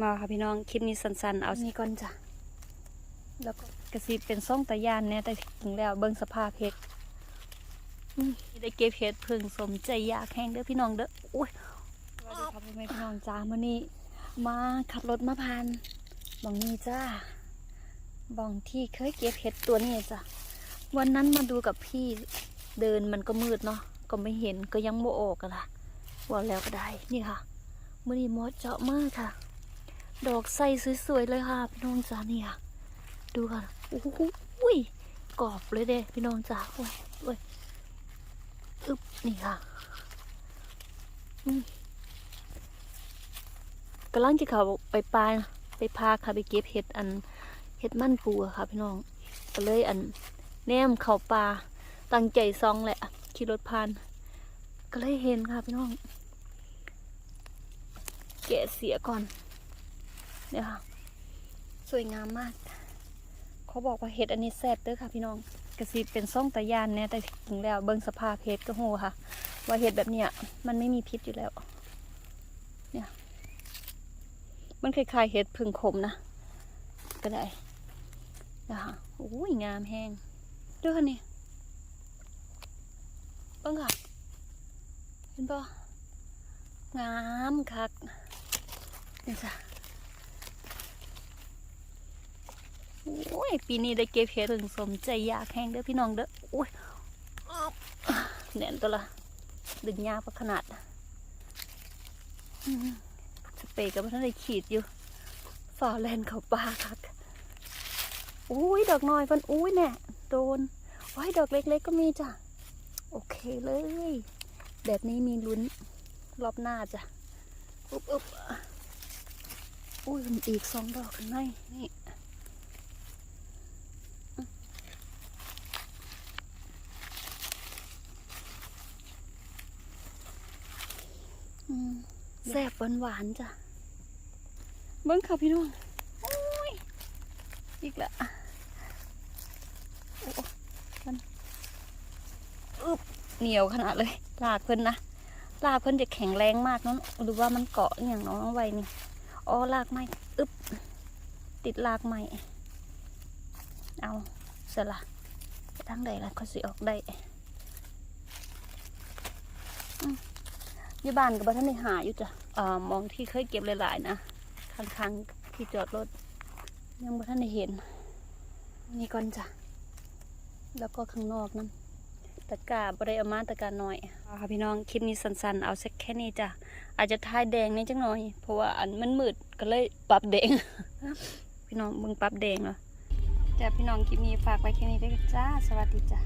มาค่ะพี่น้องคลิปนี้สั้นๆ เอานี่ก่อนจ้ะแล้วก็กระซิบเป็นส่งตะยานเนี่ยแต่ถึงแล้วเบิ่งสภาพเพชรอืมได้เก็บเพชรพึ่งสมใจอยากแห้งเด้อพี่น้องเด้ออุ้ยสวัสดีครับพ่อแม่พี่น้องจ้ามื้อนี้มาขับรถมาผ่านบองนี้จ้าบองที่เคยเก็บเพชรตัวนี้จ้ะวันนั้นมาดูกับพี่เดินมันก็มืดเนาะก็ไม่เห็นก็ยังโมออกกันละว่าแล้วก็ได้นี่ค่ะมื้อนี้มอดเจาะมากค่ะ ดอกใสสวยๆเลยค่ะ พี่น้องจ้านี่ค่ะดูค่ะโอ้โหอุ้ยกรอบเลยเด้พี่น้องจ๋าโอ้ยโอ้ยอึบนี่ค่ะอืมกำลังจะเขาไปปลาไปพาค่ะไปเก็บเห็ดอันเห็ดมั่นปูอะค่ะ พี่น้องก็เลยอันแนมเขาปลาตั้งใจซองแหละขี่รถผ่าน ก็เลยเห็นค่ะพี่น้อง แกะเสียก่อน เนี่ยค่ะ สวยงามมาก เขาบอกว่าเห็ดอันนี้แซ่บเด้อค่ะ พี่น้องกระซิบเป็นซ่องตะยานเนี่ยแต่ถึงแล้วเบิ่งสภาพเห็ดก็โหค่ะ ว่าเห็ดแบบเนี้ยมันไม่มีพิษอยู่แล้ว เนี่ย มันคล้ายๆเห็ดพึ่งขมนะก็ได้นะคะโอ้ยงามแห้งดูค่ะนี่เบิ่งค่ะเห็นปะงามคักนี่จ้ะ โอ้ยปีนี้ได้เก็บเห็ดถึงสมใจอยากแห้งเด้อพี่น้องเด้อโอ้ยแน่นตัวละดึงยากประขนาดสเปรย์กับท่นได้ขีดอยู่ฝ่าแลนเขาปลาคักอุ้ยดอกน้อยเพันอุ้ยแน่โดนโอ้ยดอกเล็ก ๆ ก็มีจ้ะโอเคเลย แบบนี้มีลุ้นรอบหน้าจ้ะอุ๊บอุ๊บอุ้ยมันอีกสองดอกข้างในนี่ แซ่บหวานๆจ้ะ เบิ้งค่ะพี่น้องอ้ยอีกละโอ้มันอึบเหนียวขนาดเลยลากเพิ่นนะลากเพิ่นจะแข็งแรงมากเนาะหรือว่ามันเกาะอย่างน้องไวนี่อ๋อลากไม้อึบติดลากไม้เอาเสร็จละไปทางใดละเขาสิออกได้ ยู่บ้านกับบ้านท่านได้หาอยู่จ้ะเอ่อมองที่เคยเก็บหลายๆนะข้างๆที่จอดรถ ยังบ่ท่านได้เห็น นี่ก่อนจ้ะ แล้วก็ข้างนอกนั่นตะกร้าบริเอามาตะกร้าน้อยเอาค่ะพี่น้องคลิปนี้สั้นๆ เอาสักแค่นี้จ้ะ อาจจะทายแดงนิดจังหน่อย เพราะว่าอันมันมืดก็เลยปรับแดง พี่น้องมึงปรับแดงเหรอจ้ะพี่น้องคลิปนี้ฝากไว้แค่นี้ด้วยจ้า สวัสดีจ้ะ